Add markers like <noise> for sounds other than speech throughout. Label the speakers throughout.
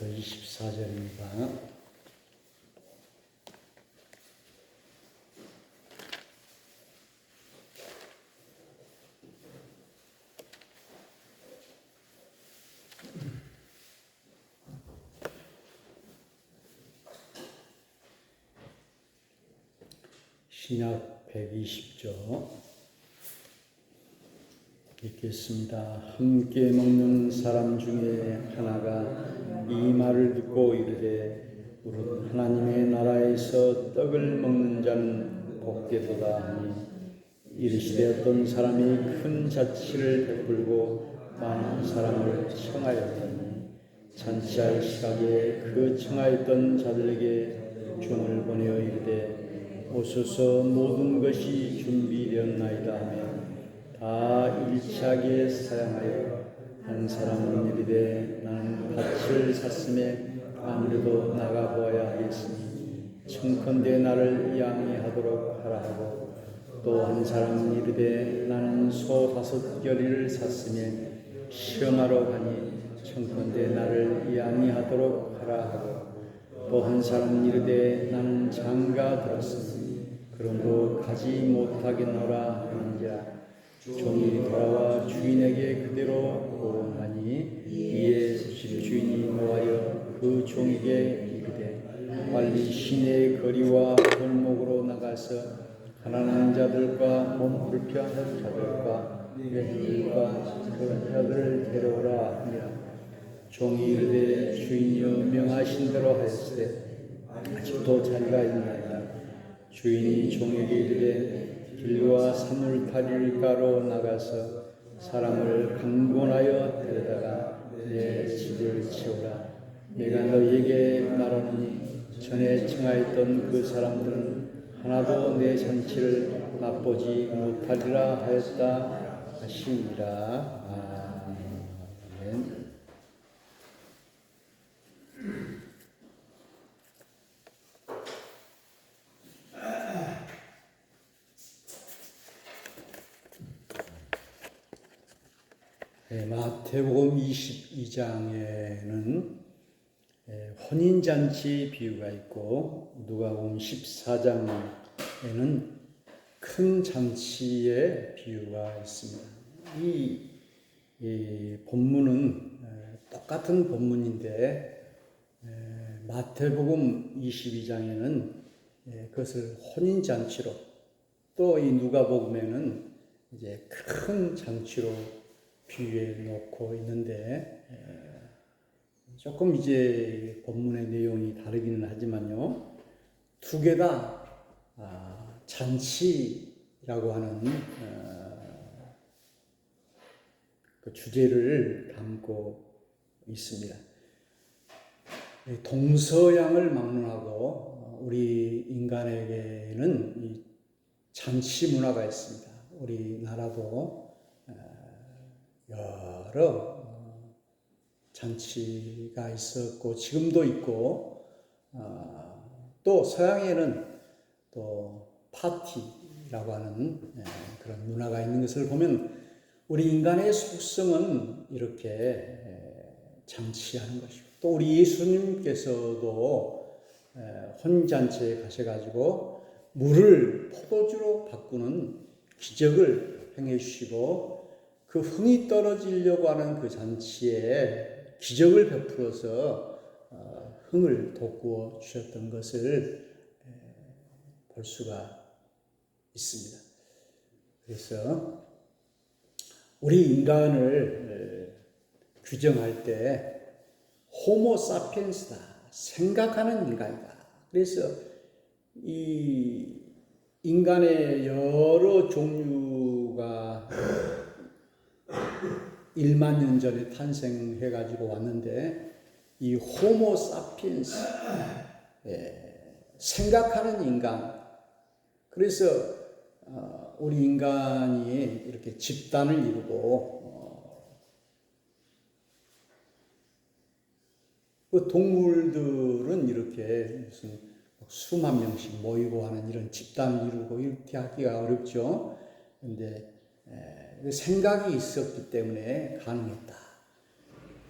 Speaker 1: 21절부터 24절입니다. 신약 120조 읽겠습니다. 함께 먹는 사람 중에 하나가 이 말을 듣고 이르되 우리 하나님의 나라에서 떡을 먹는 자는 복되도다 하니 이르시되 어떤 사람이 큰 자치를 베풀고 많은 사람을 청하였더니 잔치할 시각에 그 청하였던 자들에게 종을 보내어 이르되 오소서 모든 것이 준비되었나이다 하며 다 일치하게 사양하여 한 사람은 이르되 나는 밭을 샀음에 아무래도 나가 보아야 하겠으니 청컨대 나를 양해하도록 하라 하고 또 한 사람은 이르되 나는 소 다섯 결의를 샀음에 시험하러 가니 청컨대 나를 양해하도록 하라 하고 또 한 사람은 이르되 나는 장가 들었으니 그러므로 가지 못하겠노라 하는지라 종이 돌아와 주인에게 그대로 보응하니 이에 집주인이 노하여 그 종에게 이르되 빨리 시내 거리와 골목으로 나가서 가난한 자들과 몸 불편한 자들과 외인들과 그런 자들을 데려오라 하니라. 종이 이르되 주인이여 명하신 대로 하였으되 아직도 자리가 있나이다. 주인이 종에게 이르되 길과 사물타리가로 나가서 사람을 강권하여 데려다가 내 집을 치우라. 내가 너희에게 말하노니 전에 청하였던 그 사람들은 하나도 내 잔치를 맛보지 못하리라 하였다 하시니라. 아멘. 네, 마태복음 22장에는 혼인잔치 비유가 있고 누가복음 14장에는 큰 잔치의 비유가 있습니다. 이, 이 본문은 에, 똑같은 본문인데 에, 마태복음 22장에는 그것을 혼인잔치로 또 이 누가복음에는 이제 큰 잔치로 비유해 놓고 있는데 조금 이제 본문의 내용이 다르기는 하지만요 두 개다 아, 잔치라고 하는 어, 그 주제를 담고 있습니다. 동서양을 막론하고 우리 인간에게는 이 잔치 문화가 있습니다. 우리나라도 여러 어, 잔치가 있었고 지금도 있고 어, 또 서양에는 또 파티라고 하는 예, 그런 문화가 있는 것을 보면 우리 인간의 속성은 이렇게 예, 잔치하는 것이고 또 우리 예수님께서도 예, 혼잔치에 가셔가지고 물을 포도주로 바꾸는 기적을 행해 주시고 그 흥이 떨어지려고 하는 그 잔치에 기적을 베풀어서 어, 흥을 돋구어 주셨던 것을 볼 수가 있습니다. 그래서 우리 인간을 규정할 때 호모 사피엔스다. 생각하는 인간이다. 그래서 이 인간의 여러 종류가 1만 년 전에 탄생해 가지고 왔는데 이 호모 사피엔스 예, 생각하는 인간 그래서 어, 우리 인간이 이렇게 집단을 이루고 어, 그 동물들은 이렇게 무슨 수만 명씩 모이고 하는 이런 집단을 이루고 이렇게 하기가 어렵죠. 근데 그 생각이 있었기 때문에 가능했다.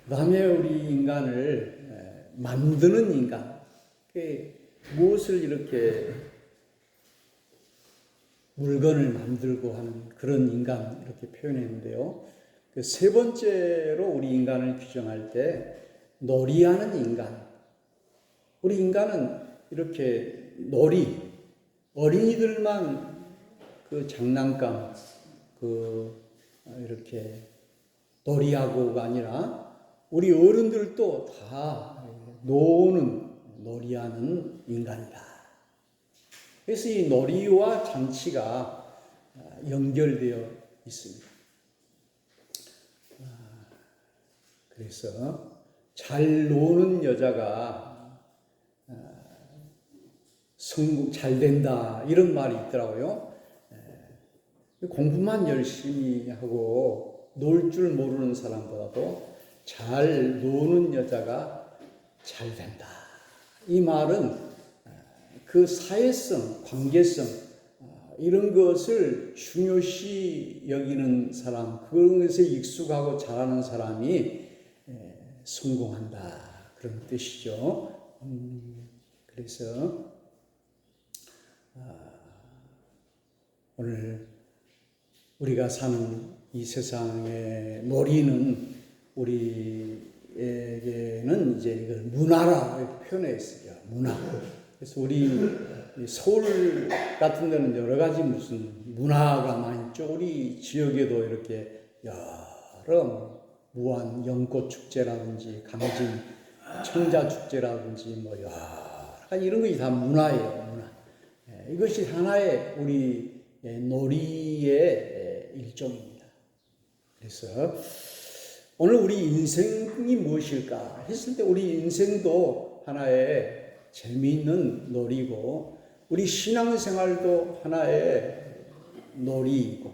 Speaker 1: 그 다음에 우리 인간을 만드는 인간. 그 무엇을 이렇게 물건을 만들고 하는 그런 인간 이렇게 표현했는데요. 그 세 번째로 우리 인간을 규정할 때 놀이하는 인간. 우리 인간은 이렇게 놀이, 어린이들만 그 장난감, 그 이렇게 놀이하고가 아니라 우리 어른들도 다 노는 놀이하는 인간이다. 그래서 이 놀이와 잔치가 연결되어 있습니다. 아, 그래서 잘 노는 여자가 아, 성공 잘 된다 이런 말이 있더라고요. 에, 공부만 열심히 하고 놀 줄 모르는 사람보다도 잘 노는 여자가 잘 된다. 이 말은 아, 그 사회성, 관계성 아, 이런 것을 중요시 여기는 사람, 그런 것에 익숙하고 잘하는 사람이 에, 성공한다 그런 뜻이죠. 음, 그래서 아, 오늘 우리가 사는 이 세상의 놀이는 우리에게는 이제 이걸 문화라 이렇게 표현했어요. 문화. 그래서 우리 이 서울 같은 데는 여러 가지 무슨 문화가 많이 있죠. 우리 지역에도 이렇게 여러 무한 연꽃 축제라든지 강진 청자 축제라든지 뭐 여러 가지 이런 것이 다 문화예요. 문화. 예, 이것이 하나의 우리 예, 놀이의 예, 일종입니다. 그래서 오늘 우리 인생이 무엇일까 했을 때 우리 인생도 하나의 재미있는 놀이고 우리 신앙생활도 하나의 놀이이고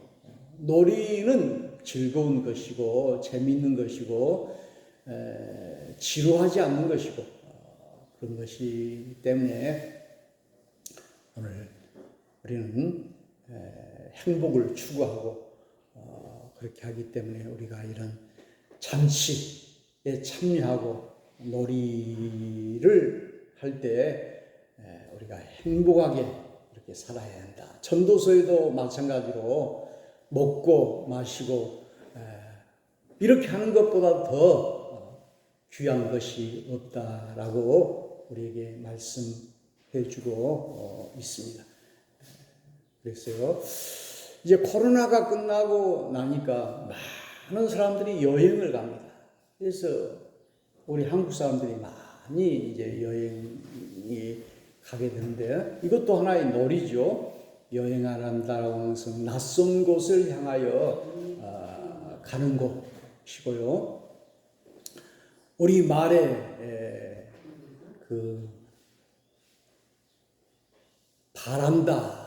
Speaker 1: 놀이는 즐거운 것이고 재미있는 것이고 에, 지루하지 않는 것이고 어, 그런 것이기 때문에 오늘 우리는 에, 행복을 추구하고 어, 그렇게 하기 때문에 우리가 이런 잔치에 참여하고 놀이를 할 때 우리가 행복하게 이렇게 살아야 한다. 전도서에도 마찬가지로 먹고 마시고 에, 이렇게 하는 것보다 더 어, 귀한 것이 없다라고 우리에게 말씀해 주고 어, 있습니다. 그래서요, 이제 코로나가 끝나고 나니까 많은 사람들이 여행을 갑니다. 그래서 우리 한국 사람들이 많이 이제 여행이 가게 되는데 이것도 하나의 놀이죠. 여행한다라고 하는 것은 낯선 곳을 향하여 어, 가는 곳이고요. 우리 말에 에, 그 바란다.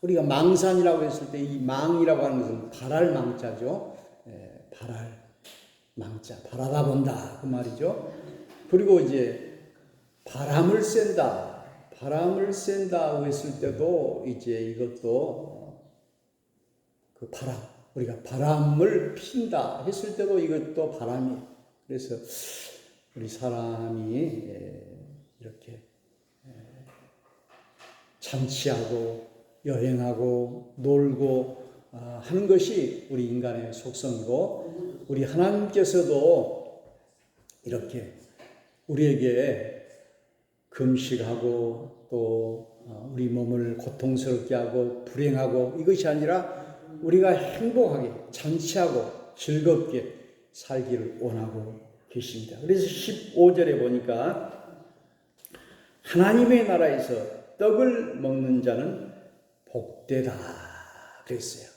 Speaker 1: 우리가 망산이라고 했을 때 이 망이라고 하는 것은 바랄 망자죠. 에, 바랄 망자, 바라다 본다 그 말이죠. 그리고 이제 바람을 쐰다. 바람을 쐰다고 했을 때도 이제 이것도 그 바람, 우리가 바람을 핀다 했을 때도 이것도 바람이. 그래서 우리 사람이 이렇게 잔치하고 여행하고 놀고 아, 하는 것이 우리 인간의 속성이고 우리 하나님께서도 이렇게 우리에게 금식하고 또 어, 우리 몸을 고통스럽게 하고 불행하고 이것이 아니라 우리가 행복하게 잔치하고 즐겁게 살기를 원하고 계십니다. 그래서 15절에 보니까 하나님의 나라에서 떡을 먹는 자는 복되다 그랬어요.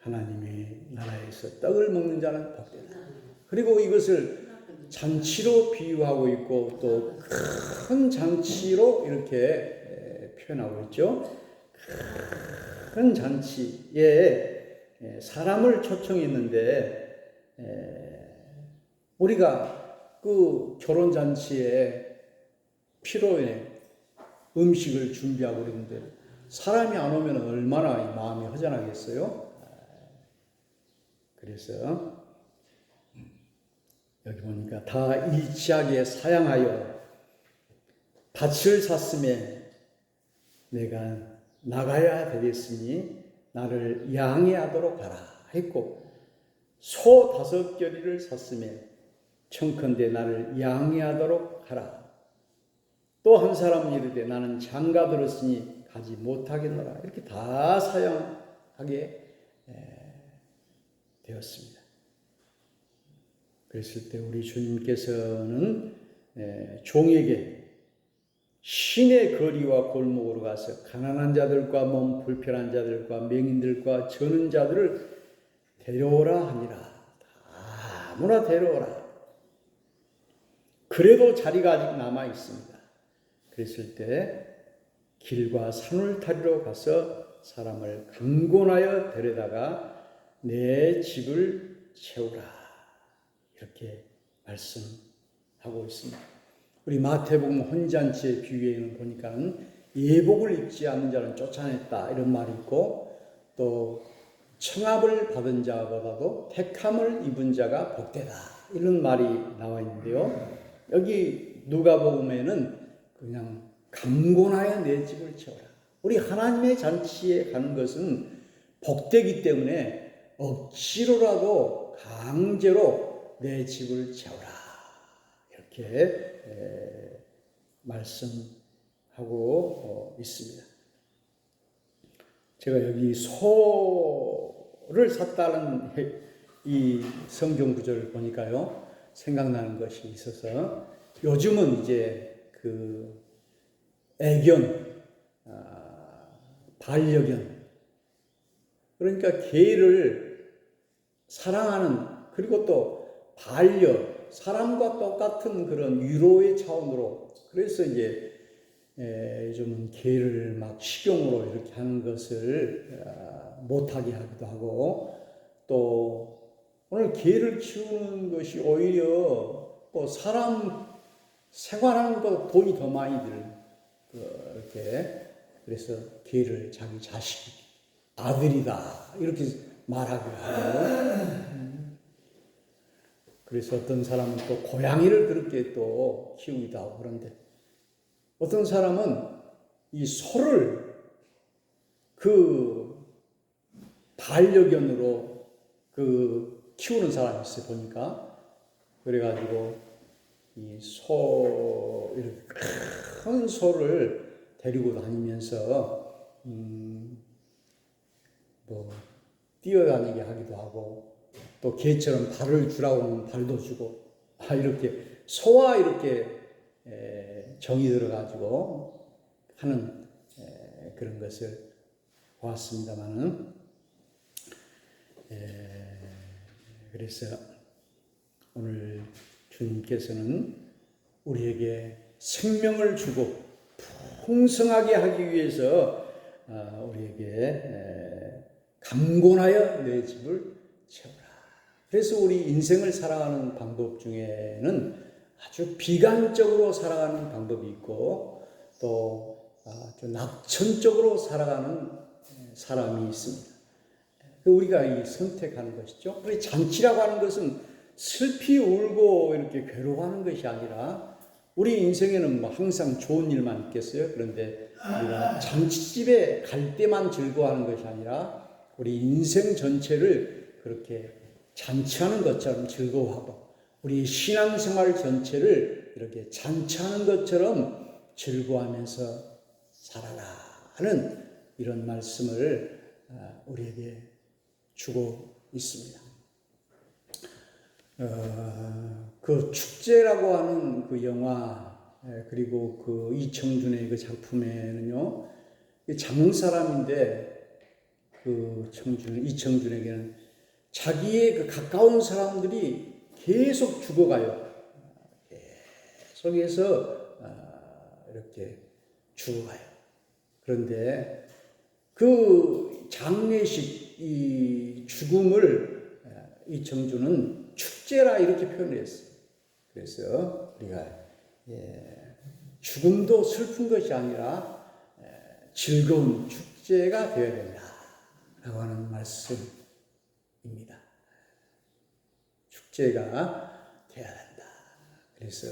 Speaker 1: 하나님의 나라에서 떡을 먹는 자는 복되다. 그리고 이것을 잔치로 비유하고 있고 또 큰 잔치로 이렇게 표현하고 있죠. 큰 잔치에 사람을 초청했는데 우리가 그 결혼 잔치에 피로에 음식을 준비하고 그러는데 사람이 안 오면 얼마나 마음이 허전하겠어요? 그래서 여기 보니까 다 일치하게 사양하여 밭을 샀음에 내가 나가야 되겠으니 나를 양해하도록 하라 했고 소 다섯 결이를 샀음에 청컨대 나를 양해하도록 하라. 또 한 사람은 이르되 나는 장가 들었으니 가지 못하겠노라. 이렇게 다 사용하게 되었습니다. 그랬을 때 우리 주님께서는 종에게 신의 거리와 골목으로 가서 가난한 자들과 몸 불편한 자들과 맹인들과 저는 자들을 데려오라 하니라. 아무나 데려오라. 그래도 자리가 아직 남아 있습니다. 그랬을 때 길과 산을 타리러 가서 사람을 강권하여 데려다가 내 집을 채우라. 이렇게 말씀하고 있습니다. 우리 마태복음 혼잔치의 비유에는 보니까는 예복을 입지 않는 자는 쫓아냈다 이런 말이 있고 또 청합을 받은 자보다도 택함을 입은 자가 복되다 이런 말이 나와 있는데요. 여기 누가복음에는 그냥 강권하여 내 집을 채워라. 우리 하나님의 잔치에 가는 것은 복되기 때문에 억지로라도 강제로 내 집을 채워라. 이렇게 말씀하고 어, 있습니다. 제가 여기 소를 샀다는 이 성경 구절을 보니까요. 생각나는 것이 있어서 요즘은 이제 그 애견, 아, 반려견. 그러니까 개를 사랑하는 그리고 또 반려 사람과 똑같은 그런 위로의 차원으로. 그래서 이제 요즘은 개를 막 식용으로 이렇게 하는 것을 아, 못하게 하기도 하고 또 오늘 개를 키우는 것이 오히려 뭐 사람 생활하는 것보다 돈이 더 많이 들 그렇게 그래서 개를 자기 자식 아들이다 이렇게 말하기도 하고 그래서 어떤 사람은 또 고양이를 그렇게 또 키우기도 하고 그런데 어떤 사람은 이 소를 그 반려견으로 그 키우는 사람이 있어요, 보니까. 그래가지고, 이 소, 이렇게 큰 소를 데리고 다니면서, 음, 뭐, 뛰어다니게 하기도 하고, 또 개처럼 발을 주라고 하면 발도 주고, <laughs> 아, 이렇게 소와 이렇게 정이 들어가지고 하는 그런 것을 보았습니다만은, 그래서 오늘 주님께서는 우리에게 생명을 주고 풍성하게 하기 위해서 아, 우리에게 강권하여 내 집을 채우라. 그래서 우리 인생을 살아가는 방법 중에는 아주 비관적으로 살아가는 방법이 있고 또 아주 낙천적으로 살아가는 사람이 있습니다. 그 우리가 이 선택하는 것이죠. 우리 잔치라고 하는 것은 슬피 울고 이렇게 괴로워하는 것이 아니라 우리 인생에는 뭐 항상 좋은 일만 있겠어요. 그런데 우리가 잔치집에 갈 때만 즐거워하는 것이 아니라 우리 인생 전체를 그렇게 잔치하는 것처럼 즐거워하고 우리 신앙생활 전체를 이렇게 잔치하는 것처럼 즐거워하면서 살아라 하는 이런 말씀을 아, 우리에게 주고 있습니다. 어, 그 축제라고 하는 그 영화 예, 그리고 그 이청준의 그 작품에는요 장흥 사람인데 그 청준 이청준에게는 자기의 그 가까운 사람들이 계속 죽어가요. 계속해서 아, 이렇게 죽어가요. 그런데 그 장례식 이 죽음을 이청주는 축제라 이렇게 표현했어요. 그래서 우리가 예, 죽음도 슬픈 것이 아니라 예, 즐거운 축제가 되어야 된다 라고 하는 말씀입니다. 축제가 되어야 된다. 그래서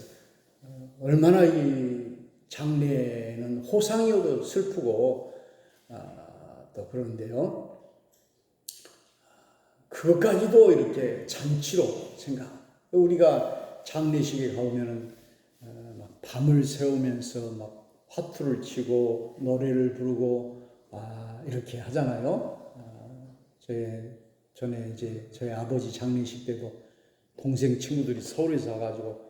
Speaker 1: 어, 얼마나 이 장례는 호상이어도 슬프고 아, 또 그런데요. 그것까지도 이렇게 잔치로 생각. 우리가 장례식에 가보면은 어, 막 밤을 새우면서 막 화투를 치고 노래를 부르고 아, 이렇게 하잖아요. 아, 저희 전에 이제 저희 아버지 장례식 때도 동생 친구들이 서울에서 와가지고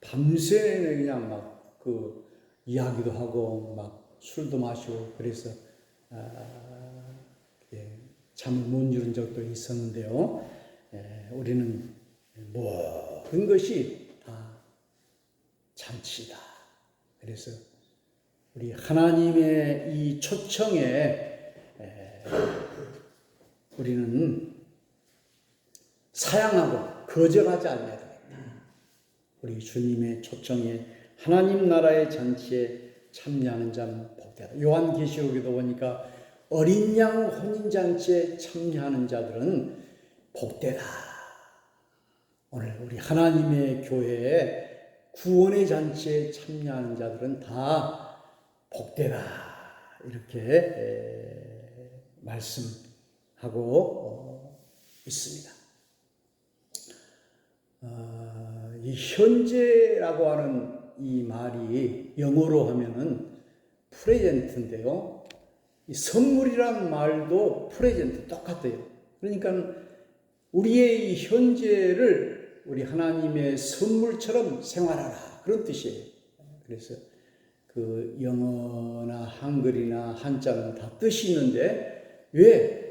Speaker 1: 밤새 그냥 막 그 이야기도 하고 막 술도 마시고 그래서 아, 예, 잠을 못 이룬 적도 있었는데요. 예, 우리는 모든 것이 다 잔치다. 그래서 우리 하나님의 이 초청에 에, 우리는 사양하고 거절하지 않아야 되겠다. 우리 주님의 초청에 하나님 나라의 잔치에 참여하는 자는 복되다. 요한계시록에도 보니까 어린 양 혼인 잔치에 참여하는 자들은 복되다. 오늘 우리 하나님의 교회에 구원의 잔치에 참여하는 자들은 다 복되다. 이렇게 에, 말씀하고 어, 있습니다. 어, 이 현재라고 하는 이 말이 영어로 하면은 프레젠트인데요. 이 선물이란 말도 프레젠트 똑같아요. 그러니까 우리의 이 현재를 우리 하나님의 선물처럼 생활하라 그런 뜻이에요. 그래서 그 영어나 한글이나 한자는 다 뜻이 있는데 왜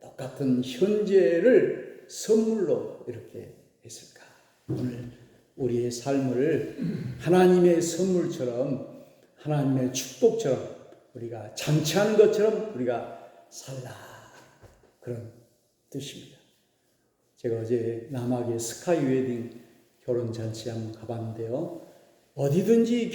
Speaker 1: 똑같은 현재를 선물로 이렇게 했을까? 오늘 우리의 삶을 하나님의 선물처럼 하나님의 축복처럼 우리가 잔치하는 것처럼 우리가 살라 그런 뜻입니다. 제가 어제 남학의 스카이 웨딩 결혼 잔치 한번 가봤는데요. 어디든지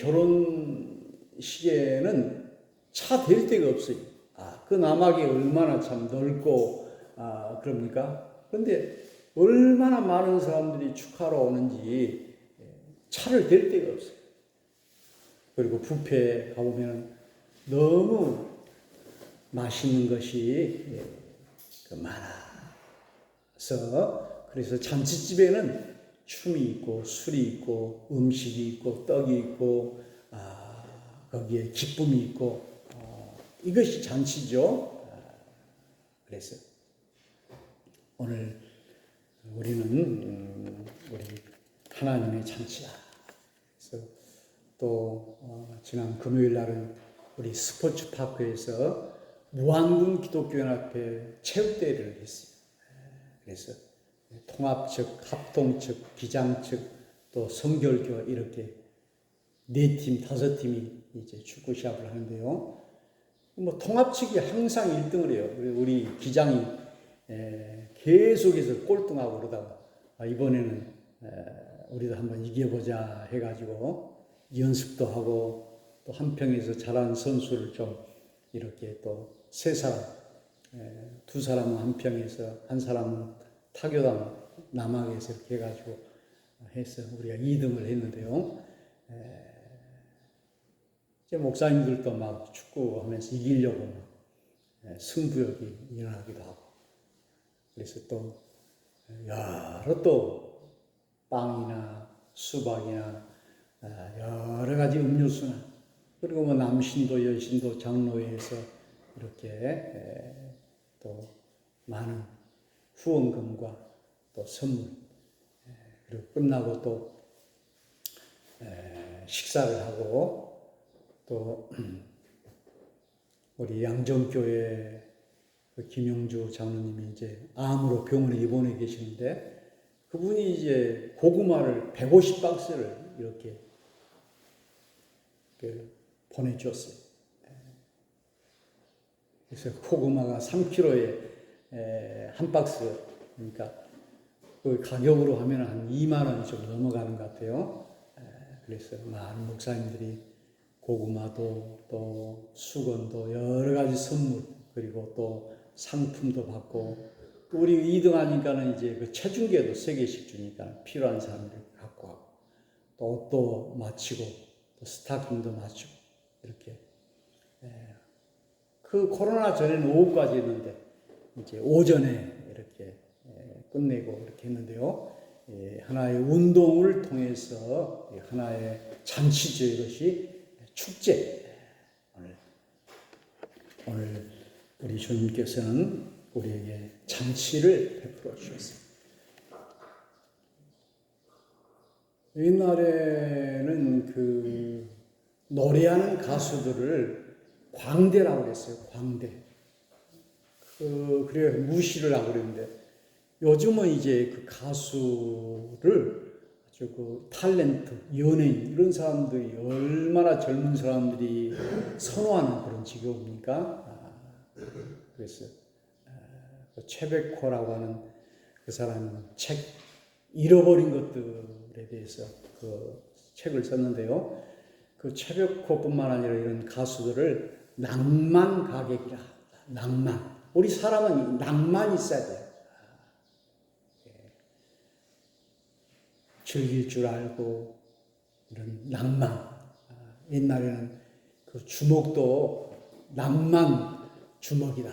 Speaker 1: 결혼식에는 차 댈 데가 없어요. 아, 그 남학이 얼마나 참 넓고 아, 그럽니까? 그런데 얼마나 많은 사람들이 축하러 오는지 차를 댈 데가 없어요. 그리고 뷔페 가보면 너무 맛있는 것이 예, 그 많아서 그래서 잔치집에는 춤이 있고 술이 있고 음식이 있고 떡이 있고 아, 거기에 기쁨이 있고 어, 이것이 잔치죠. 아, 그래서 오늘 우리는 음, 우리 하나님의 잔치다. 그래서 또 어, 지난 금요일 날은 우리 스포츠 파크에서 무한군 기독교연합회 체육대회를 했어요. 그래서 통합 측, 합동 측, 기장 측, 또 성결교 이렇게 네 팀, 다섯 팀이 이제 축구 시합을 하는데요. 뭐 통합 측이 항상 1등을 해요. 우리 기장이 계속해서 꼴등하고 그러다가 아, 이번에는 우리도 한번 이겨보자 해가지고 연습도 하고 또 한평에서 잘하는 선수를 좀 이렇게 또 세 사람, 두 사람은 한평에서 한 사람은 타교당 남학에서 이렇게 해가지고 해서 우리가 2등을 했는데요. 이제 목사님들도 막 축구하면서 이기려고 막 승부욕이 일어나기도 하고 그래서 또 여러 또 빵이나 수박이나 아, 여러 가지 음료수나 그리고 뭐 남신도 여신도 장로회에서 이렇게 또 많은 후원금과 또 선물 그리고 끝나고 또 식사를 하고 또 우리 양정교회 그 김용주 장로님이 이제 암으로 병원에 입원해 계시는데 그분이 이제 고구마를 150박스를 이렇게 그 보내주었어요. 그래서 고구마가 3kg에 한 박스, 그러니까 그 가격으로 하면 한 2만 원이 좀 넘어가는 것 같아요. 그래서 많은 목사님들이 고구마도 또 수건도 여러 가지 선물 그리고 또 상품도 받고 우리 2등 하니까는 이제 그 체중계도 3개씩 주니까 필요한 사람들 갖고 하고 또 옷도 마치고 또 스타킹도 맞추고 이렇게 예. 그 코로나 전에는 오후까지 했는데 이제 오전에 이렇게 예, 끝내고 이렇게 했는데요. 예, 하나의 운동을 통해서 하나의 잔치죠 이것이 축제 오늘 오늘 우리 주님께서는 우리에게 잔치를 베풀어 주셨습니다. 옛날에는 그 노래하는 가수들을 광대라고 그랬어요. 광대. 그 그래 무시를 하고 그랬는데 요즘은 이제 그 가수를 아주 그 탤런트, 연예인 이런 사람들이 얼마나 젊은 사람들이 선호하는 그런 직업입니까? 아, 그래서 아, 그 최백호라고 하는 그 사람은 책 잃어버린 것들에 대해서 그 책을 썼는데요. 그 최백호뿐만 아니라 이런 가수들을 낭만 가객이라 낭만. 우리 사람은 낭만이 있어야 돼요. 즐길 줄 알고 이런 낭만. 아, 옛날에는 그 주먹도 낭만 주먹이다.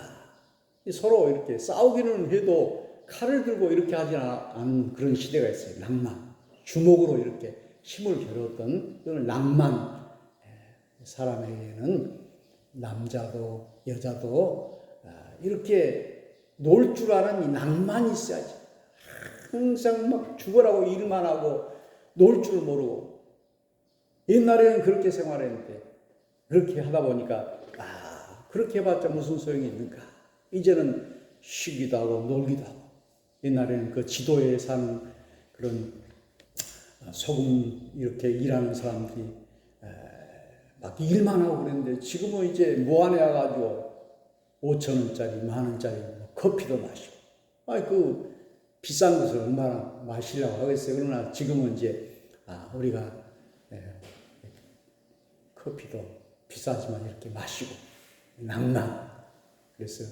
Speaker 1: 서로 이렇게 싸우기는 해도 칼을 들고 이렇게 하지 않은 그런 시대가 있어요. 낭만. 주먹으로 이렇게 힘을 겨뤘던 그런 낭만. 예, 사람에게는 남자도 여자도 아, 이렇게 놀 줄 아는 이 낭만이 있어야지. 항상 막 죽어라고 일만 하고 놀 줄 모르고. 옛날에는 그렇게 생활했는데 그렇게 하다 보니까 아 그렇게 해봤자 무슨 소용이 있는가? 이제는 쉬기도 하고 놀기도 하고. 옛날에는 그 지도에 사는 그런 소금 이렇게 일하는 사람들이 막 일만 하고 그랬는데 지금은 이제 무안에 와가지고 5천 원짜리 만 원짜리 뭐 커피도 마시고 아이 그 비싼 것을 얼마나 마시려고 하겠어요. 그러나 지금은 이제 아, 우리가 예, 커피도 비싸지만 이렇게 마시고 낭만. 그래서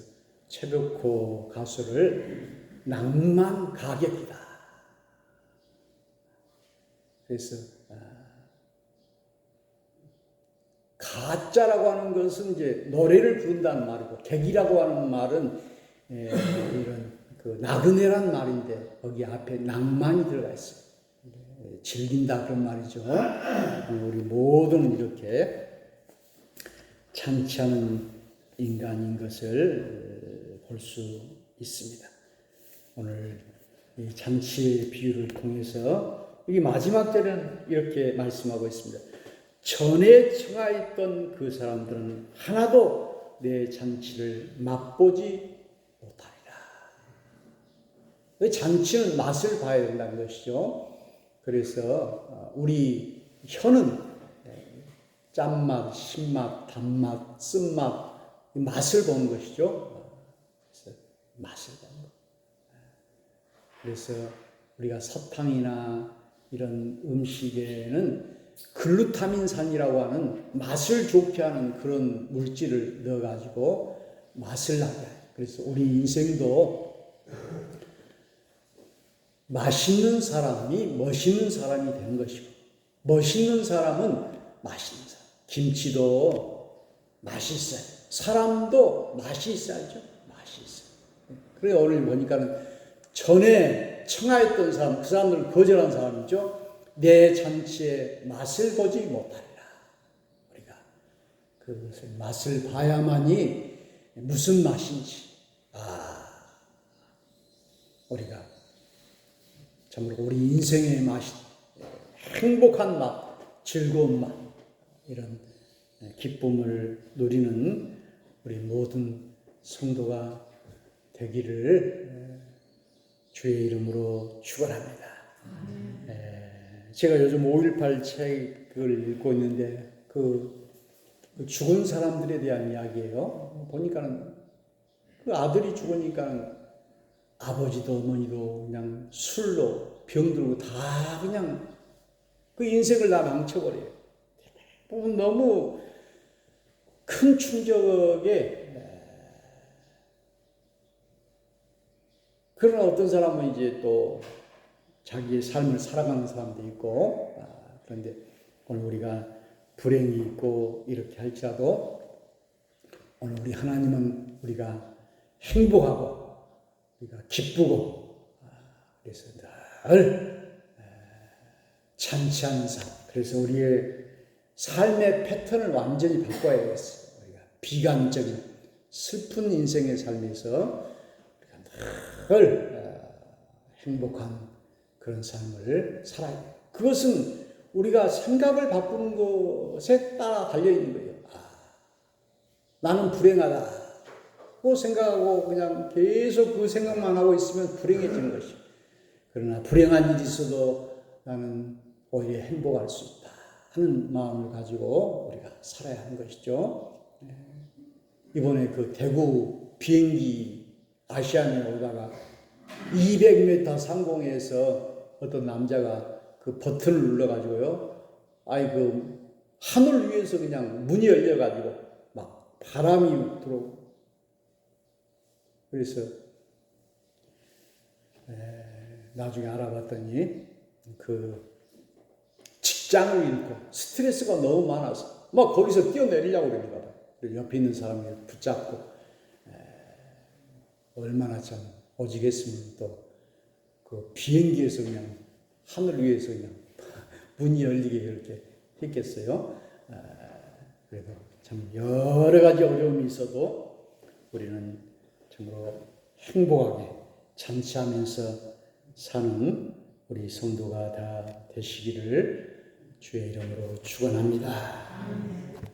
Speaker 1: 최백호 가수를 낭만 가격이다. 그래서 아, 가짜라고 하는 것은 이제 노래를 부른다는 말이고 객이라고 하는 말은 예, 이런 그 나그네란 말인데 거기 앞에 낭만이 들어가 있어요. 즐긴다 그런 말이죠. 우리 모든 이렇게 찬치하는 인간인 것을 볼 수 있습니다. 오늘 이 잔치의 비유를 통해서 이 마지막 때는 이렇게 말씀하고 있습니다. 전에 청하였던 그 사람들은 하나도 내 잔치를 맛보지 잔치는 맛을 봐야 된다는 것이죠. 그래서 어, 우리 혀는 짠맛, 신맛, 단맛, 쓴맛 맛을 보는 것이죠. 맛을 보는 것. 그래서 우리가 사탕이나 이런 음식에는 글루타민산이라고 하는 맛을 좋게 하는 그런 물질을 넣어가지고 맛을 나게 해요. 그래서 우리 인생도 맛있는 사람이 멋있는 사람이 되는 것이고, 멋있는 사람은 맛있는 사람. 김치도 맛있어요. 사람도 맛이 있어야죠. 맛이 있어요. 그래 오늘 보니까는 전에 청하였던 사람, 그 사람들은 거절한 사람이죠. 내 잔치에 맛을 보지 못하리라. 우리가 그것을 맛을 봐야만이 무슨 맛인지, 아, 우리가 참으로 우리 인생의 맛이 행복한 맛, 즐거운 맛, 이런 기쁨을 누리는 우리 모든 성도가 되기를 주의 이름으로 축원합니다. 제가 요즘 5.18 책을 읽고 있는데 그 죽은 사람들에 대한 이야기예요. 보니까는 그 아들이 죽으니까 아버지도 어머니도 그냥 술로 병들고 다 그냥 그 인생을 다 망쳐버려요. 너무 큰 충격에 그러나 어떤 사람은 이제 또 자기의 삶을 살아가는 사람도 있고 아, 그런데 오늘 우리가 불행이 있고 이렇게 할지라도 오늘 우리 하나님은 우리가 행복하고 우리가 기쁘고 아, 그래서 늘 에, 찬치하는 삶. 그래서 우리의 삶의 패턴을 완전히 바꿔야겠어요. 우리가 비관적인 슬픈 인생의 삶에서 늘 어, 행복한 그런 삶을 살아야 돼요. 그것은 우리가 생각을 바꾸는 것에 따라 달려 있는 거예요. 아, 나는 불행하다. 고 생각하고 그냥 계속 그 생각만 하고 있으면 불행해지는 것이요. 그러나 불행한 일이 있어도 나는 오히려 행복할 수 있다 하는 마음을 가지고 우리가 살아야 하는 것이죠. 네. 이번에 그 대구 비행기 아시아에 오다가 200m 상공에서 어떤 남자가 그 버튼을 눌러가지고요. 아이 그 하늘 위에서 그냥 문이 열려가지고 막 바람이 들어오고 그래서 에, 나중에 알아봤더니 그 직장을 잃고 스트레스가 너무 많아서 막 거기서 뛰어내리려고 그러는가. 그래서 옆에 있는 사람이 붙잡고 에, 얼마나 참 오지겠으면 또 그 비행기에서 그냥 하늘 위에서 그냥 <laughs> 문이 열리게 그렇게 했겠어요. 에, 그래도 참 여러 가지 어려움이 있어도 우리는 정말로 행복하게 잔치하면서 사는 우리 성도가 다 되시기를 주의 이름으로 축원합니다.